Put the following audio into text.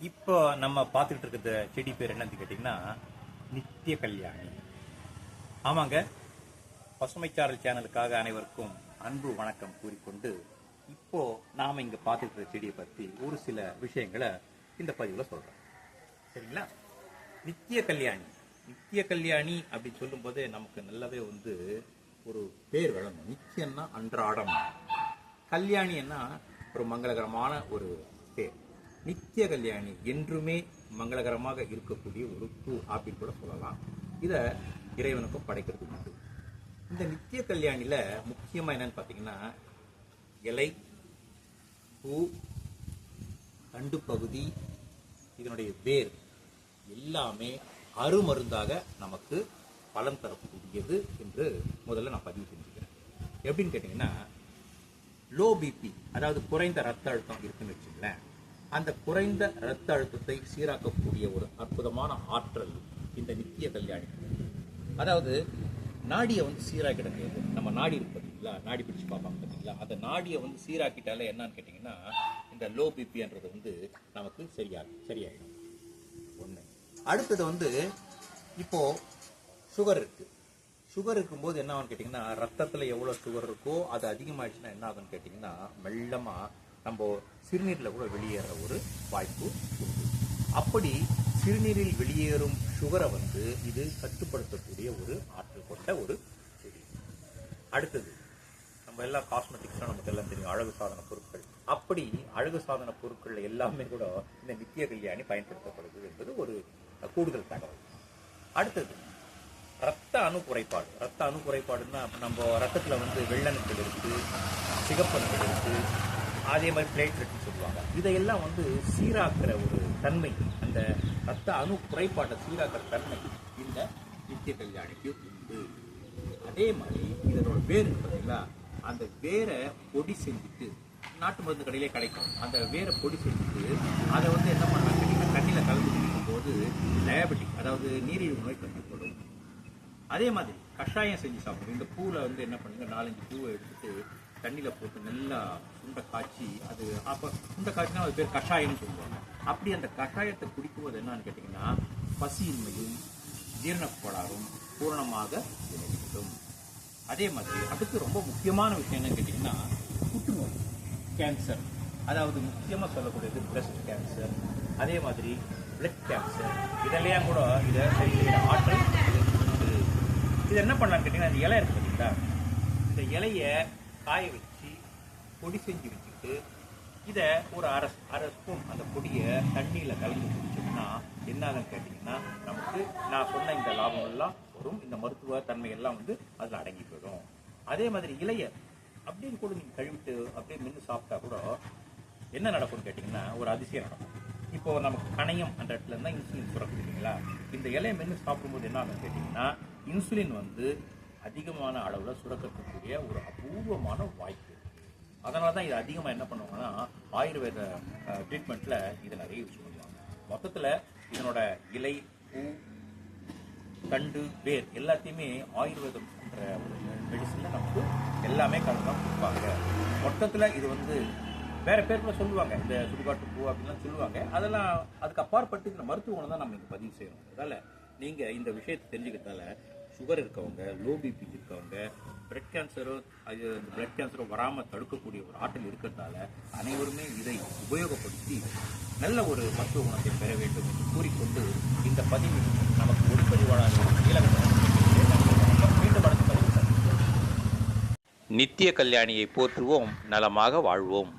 இப்போ நம்ம பார்த்துக்கிட்டு இருக்கிற செடி பேர் என்னன்னு கேட்டிங்கன்னா நித்திய கல்யாணி. ஆமாங்க. பசுமைச்சாரல் சேனலுக்காக அனைவருக்கும் அன்பு வணக்கம் கூறிக்கொண்டு இப்போ நாம் இங்கே பார்த்துட்டு இருக்கிற செடியை பற்றி ஒரு சில விஷயங்களை இந்த பதிவில் சொல்கிறோம் சரிங்களா? நித்திய கல்யாணி. நித்திய கல்யாணி அப்படின்னு சொல்லும்போதே நமக்கு நல்லாவே வந்து ஒரு பேர் வழங்கும். நித்தியம்னா அன்றாடம். கல்யாணின்னா ஒரு மங்களகரமான ஒரு பேர். நித்திய கல்யாணி என்றுமே மங்களகரமாக இருக்கக்கூடிய ஒரு பூ அப்படின்னு கூட சொல்லலாம். இதை இறைவனுக்கும் படைக்கிறது உண்டு. இந்த நித்திய கல்யாணியில் முக்கியமாக என்னன்னு பார்த்தீங்கன்னா இலை பூ தண்டு பகுதி இதனுடைய வேர் எல்லாமே அருமருந்தாக நமக்கு பலன் தரக்கூடியது என்று முதல்ல நான் பதிவு செஞ்சுக்கிறேன். எப்படின்னு கேட்டிங்கன்னா லோ பிபி அதாவது குறைந்த ரத்த அழுத்தம் இருக்குன்னு வச்சுங்களேன் அந்த குறைந்த ரத்த அழுத்தத்தை சீராக்கக்கூடிய ஒரு அற்புதமான ஆற்றல் இந்த நித்திய கல்யாணி அதாவது நாடியை வந்து சீராக்கிடுங்க இது. நம்ம நாடி இருப்பது பார்த்தீங்களா நாடி பிடிச்சு பார்ப்பாங்க பார்த்தீங்களா அந்த நாடியை வந்து சீராக்கிட்டாலே என்னன்னு கேட்டிங்கன்னா இந்த லோ பிபின்றது வந்து நமக்கு சரியாகும் சரியாயிடும். ஒன்று அடுத்தது வந்து இப்போ சுகர் இருக்கு. சுகர் இருக்கும்போது என்ன ஆகும்னு கேட்டிங்கன்னா ரத்தத்தில் எவ்வளோ சுகர் இருக்கோ அது அதிகமாயிடுச்சுன்னா என்ன ஆகும்னு கேட்டிங்கன்னா மெல்லமாக நம்ம சிறுநீரில் கூட வெளியேற ஒரு வாய்ப்பு உண்டு. அப்படி சிறுநீரில் வெளியேறும் சுகரை வந்து இது கட்டுப்படுத்தக்கூடிய ஒரு ஆற்றல் கொண்ட ஒரு செடி. அடுத்தது நம்ம எல்லாம் காஸ்மெட்டிக்ஸ்லாம் நமக்கு எல்லாம் தெரியும் அழகு சாதன பொருட்கள். அப்படி அழகு சாதன பொருட்கள் எல்லாமே கூட இந்த நித்திய கல்யாணி பயன்படுத்தப்படுது என்பது ஒரு கூடுதல் தகவல். அடுத்தது ரத்த அணு குறைபாடு. ரத்த அணு குறைபாடுன்னா நம்ம ரத்தத்தில் வந்து வெள்ளணுக்கள் இருக்குது சிகப்பணுக்கள் இருக்குது அதே மாதிரி பிளேட்லெட்னு சொல்லுவாங்க. இதையெல்லாம் வந்து சீராக்குற ஒரு தன்மை அந்த ரத்த அணு குறைபாட்டை சீராக்கிற தன்மை இந்த நித்திய கல்யாணிக்கு உண்டு. அதே மாதிரி இதனோட வேர் பார்த்தீங்களா? அந்த வேரை பொடி செஞ்சுட்டு நாட்டு மருந்து கடையிலே கிடைக்கும். அந்த வேரை பொடி செஞ்சுட்டு அதை வந்து என்ன பண்ணலாம்? கேட்டீங்கன்னா தண்ணியில் கலந்து போது டயபெட்டிக் அதாவது நீரிழிவு நோய் கட்டுப்படும். அதே மாதிரி கஷாயம் செஞ்சு சாப்பிடும் இந்த பூவில் வந்து என்ன பண்ணுங்கள் நாலஞ்சு பூவை எடுத்துட்டு தண்ணியில் போட்டு நல்லா சுண்டை காய்ச்சி அது அப்போ சுண்டை காய்ச்சினா அது பேர் கஷாயம்னு சொல்லுவாங்க. அப்படி அந்த கஷாயத்தை குடிக்கும்போது என்னன்னு கேட்டிங்கன்னா பசியின்மையும் ஜீரணக்கோளாறும் பூரணமாக விளைவிக்கும். அதே மாதிரி அடுத்து ரொம்ப முக்கியமான விஷயம் என்னன்னு கேட்டிங்கன்னா புற்றுநோய் கேன்சர் அதாவது முக்கியமாக சொல்லக்கூடியது பிரஸ்ட் கேன்சர் அதே மாதிரி பிளட் கேன்சர் இதெல்லாம் கூட இதை சரி செய்கிற ஆற்றல் இது. என்ன பண்ணலாம்னு கேட்டிங்கன்னா இந்த இலை இருக்கு பார்த்தீங்களா இந்த இலையை காய வச்சு பொடி செஞ்சு வச்சுட்டு இதை ஒரு அரை அரை ஸ்பூன் அந்த பொடியை தண்ணியில் கலந்து குடிச்சோம்னா என்ன கேட்டிங்கன்னா நமக்கு நான் சொன்ன இந்த லாபம் எல்லாம் வரும். இந்த மருத்துவ தன்மையெல்லாம் வந்து அதில் அடங்கி போயிடும். அதே மாதிரி இலைய அப்படின்னு கூட நீங்கள் கழுவிட்டு அப்படியே மென்று சாப்பிட்டா கூட என்ன நடக்கும்னு கேட்டிங்கன்னா ஒரு அதிசயம் நடக்கும். இப்போ நமக்கு கணையம் அந்த இடத்துல இருந்தால் இன்சுலின் சுரக்குது இல்லைங்களா? இந்த இலையை மென்று சாப்பிடும்போது என்ன ஆகும்னு கேட்டிங்கன்னா இன்சுலின் வந்து அதிகமான அளவில் சுரக்கக்கூடிய ஒரு அபூர்வமான வாய்ப்பு. அதனால தான் இது அதிகமாக என்ன பண்ணுவாங்கன்னா ஆயுர்வேத ட்ரீட்மெண்ட்டில் இதை நிறைய யூஸ் பண்ணுவாங்க. மொத்தத்தில் இதனோட இலை பூ தண்டு வேர் எல்லாத்தையுமே ஆயுர்வேதம் ஒரு மெடிசனில் நமக்கு எல்லாமே கலந்து கொடுப்பாங்க. மொத்தத்தில் இது வந்து வேற பேர் கூட சொல்லுவாங்க. இந்த சுடுகாட்டு பூ அப்படின்லாம் சொல்லுவாங்க. அதெல்லாம் அதுக்கு அப்பாற்பட்டு இந்த மருத்துவ குணம் தான் நம்ம இங்கே பதிவு செய்யணும் அதனால நீங்கள் இந்த விஷயத்தை தெரிஞ்சுக்கிறதால சுகர் இருக்கவங்க லோ பிபி இருக்கவங்க பிளட் கேன்சரோ அது அந்த பிளட் கேன்சரோ வராமல் தடுக்கக்கூடிய ஒரு ஆற்றல் இருக்கிறதால அனைவருமே இதை உபயோகப்படுத்தி நல்ல ஒரு மருத்துவ குணத்தை பெற வேண்டும் என்று கூறிக்கொண்டு இந்த பதிவு நமக்கு ஒளிப்பதிவாளர் நீலகண்டன் மீண்டும் அடுத்த நித்திய கல்யாணியை போற்றுவோம் நலமாக வாழ்வோம்.